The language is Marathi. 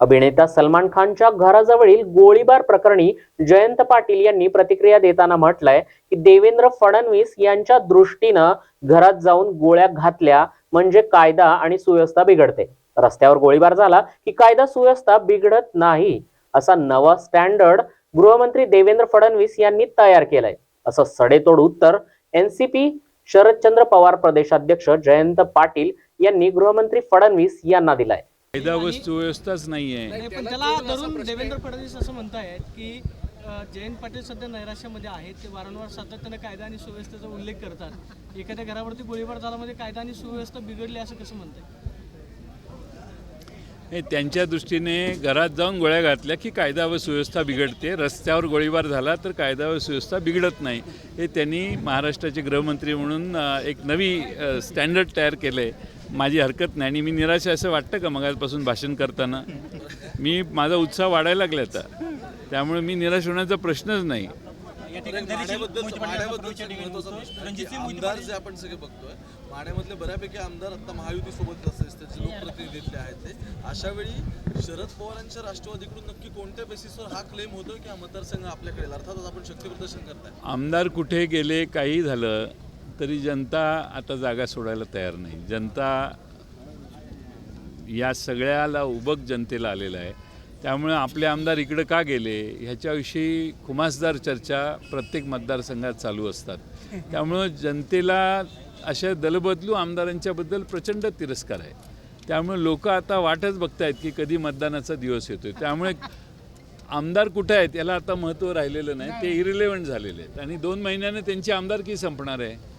अभिनेता सलमान खानच्या घराजवळील गोळीबार प्रकरणी जयंत पाटील यांनी प्रतिक्रिया देताना म्हटलंय की देवेंद्र फडणवीस यांच्या दृष्टीनं घरात जाऊन गोळ्या घातल्या म्हणजे कायदा आणि सुव्यवस्था बिघडते. रस्त्यावर गोळीबार झाला की कायदा सुव्यवस्था बिघडत नाही असा नवा स्टँडर्ड गृहमंत्री देवेंद्र फडणवीस यांनी तयार केलाय. असं सडेतोड उत्तर एनसीपी शरदचंद्र पवार प्रदेशाध्यक्ष जयंत पाटील यांनी गृहमंत्री फडणवीस यांना दिलाय. कायदा व सुव्यवस्थाच नाही आहे नाही पण त्याला धरून देवेंद्र फडणवीस असं म्हणतायत की अ, जयंत पाटील सध्या नैराश्यामध्ये आहेत. ते वारंवार सातत्यानं कायदा आणि सुव्यवस्थेचा उल्लेख करतात. एखाद्या घरावरती गोळीबार झाल्यामध्ये कायदा आणि सुव्यवस्था बिघडली असं कसं म्हणताय? हे त्यांच्या दृष्टीने घरात जाऊन गोळ्या घातल्या की कायदा व सुव्यवस्था बिघडते. रस्त्यावर गोळीबार झाला तर कायदा व सुव्यवस्था बिघडत नाही. हे त्यांनी महाराष्ट्राचे गृहमंत्री म्हणून अ, एक नवी स्टँडर्ड तयार केलं आहे माझी हरकत नाही आणि मी निराश असं वाटतं का मगापासून भाषण करताना? मी माझा उत्साह वाढायला लागला आता. त्यामुळे मी निराश होण्याचा प्रश्नच नाही. आमदार जे आपण सगळे बघतोय माड्यामधले बऱ्यापैकी आमदार आता महायुती सोबत त्याचे लोकप्रतिनिधीतले आहेत ते. अशा वेळी शरद पवारांच्या राष्ट्रवादीकडून नक्की कोणत्या बेसिसवर हा क्लेम होतोय की हा मतदारसंघ आपल्याकडे? अर्थातच आपण शक्ती प्रदर्शन करताय. आमदार कुठे गेले काही झालं तरी जनता आता जागा सोडायला तयार नाही. जनता या सगळ्याला उबक जनतेला आलेला आहे. त्यामुळे आपले आमदार इकडं का गेले ह्याच्याविषयी खुमासदार चर्चा प्रत्येक मतदारसंघात चालू असतात. त्यामुळं जनतेला अशा दलबदलू आमदारांच्याबद्दल प्रचंड तिरस्कार आहे. त्यामुळे लोक आता वाटच बघतायत की कधी मतदानाचा दिवस येतोय. त्यामुळे आमदार कुठे आहेत याला आता महत्त्व राहिलेलं नाही. ते इरिलेव्हंट झालेले आहेत. आणि दोन महिन्याने त्यांची आमदारकी संपणार आहे.